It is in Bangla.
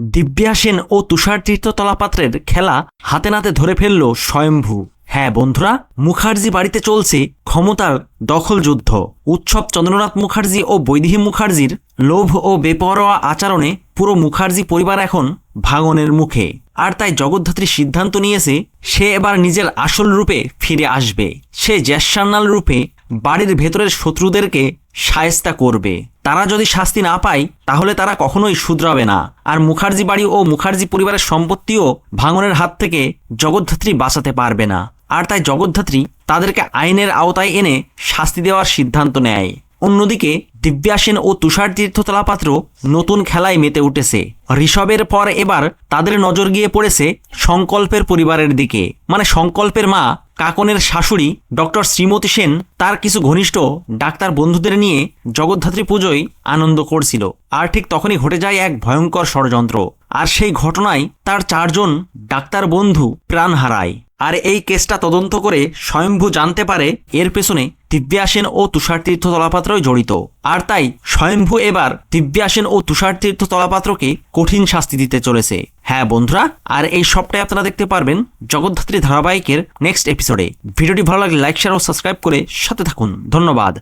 দিব্যা সেন ও তুষার তলাপাত্রের খেলা হাতে নাতে ধরে ফেলল স্বয়ম্ভু। হ্যাঁ বন্ধুরা, মুখার্জি বাড়িতে চলছে ক্ষমতার দখল যুদ্ধ। উৎসব চন্দ্রনাথ মুখার্জি ও বৈদেহী মুখার্জির লোভ ও বেপরোয়া আচরণে পুরো মুখার্জি পরিবার এখন ভাঙনের মুখে। আর তাই জগদ্ধাত্রী সিদ্ধান্ত নিয়েছে, সে এবার নিজের আসল রূপে ফিরে আসবে। সে জ্যাসান্নাল রূপে বাড়ির ভেতরের শত্রুদেরকে সায়স্তা করবে। তারা যদি শাস্তি না পায়, তাহলে তারা কখনোই শুধরাবে না। আর মুখার্জি বাড়ি ও মুখার্জি পরিবারের সম্পত্তিও ভাঙনের হাত থেকে জগদ্ধাত্রী বাঁচাতে পারবে না। আর তাই জগদ্ধাত্রী তাদেরকে আইনের আওতায় এনে শাস্তি দেওয়ার সিদ্ধান্ত নেয়। অন্যদিকে দিব্যা সেন ও তুষার তীর্থ তলাপাত্র নতুন খেলায় মেতে উঠেছে। ঋষভের পর এবার তাদের নজর গিয়ে পড়েছে সংকল্পের পরিবারের দিকে। মানে সংকল্পের মা, কাকনের শাশুড়ি, ডক্টর শ্রীমতী সেন, তার কিছু ঘনিষ্ঠ ডাক্তার বন্ধুদের নিয়ে জগদ্ধাত্রী পুজোয় আনন্দ করছিল। আর ঠিক তখনই ঘটে যায় এক ভয়ঙ্কর ষড়যন্ত্র। আর সেই ঘটনায় তার চারজন ডাক্তার বন্ধু প্রাণ হারায়। আর এই কেসটা তদন্ত করে স্বয়ম্ভু জানতে পারে এর পেছনে দিব্যা সেন ও তুষারতীর্থ তলাপাত্রই জড়িত। আর তাই স্বয়ম্ভু এবার দিব্যাসেন ও তুষারতীর্থ তলাপাত্রকে কঠিন শাস্তি দিতে চলেছে। হ্যাঁ বন্ধুরা, আর এই সবটাই আপনারা দেখতে পারবেন জগদ্ধাত্রী ধারাবাহিকের নেক্সট এপিসোডে ভিডিওটি ভালো লাগলে লাইক শেয়ার ও সাবস্ক্রাইব করে সাথে থাকুন। ধন্যবাদ।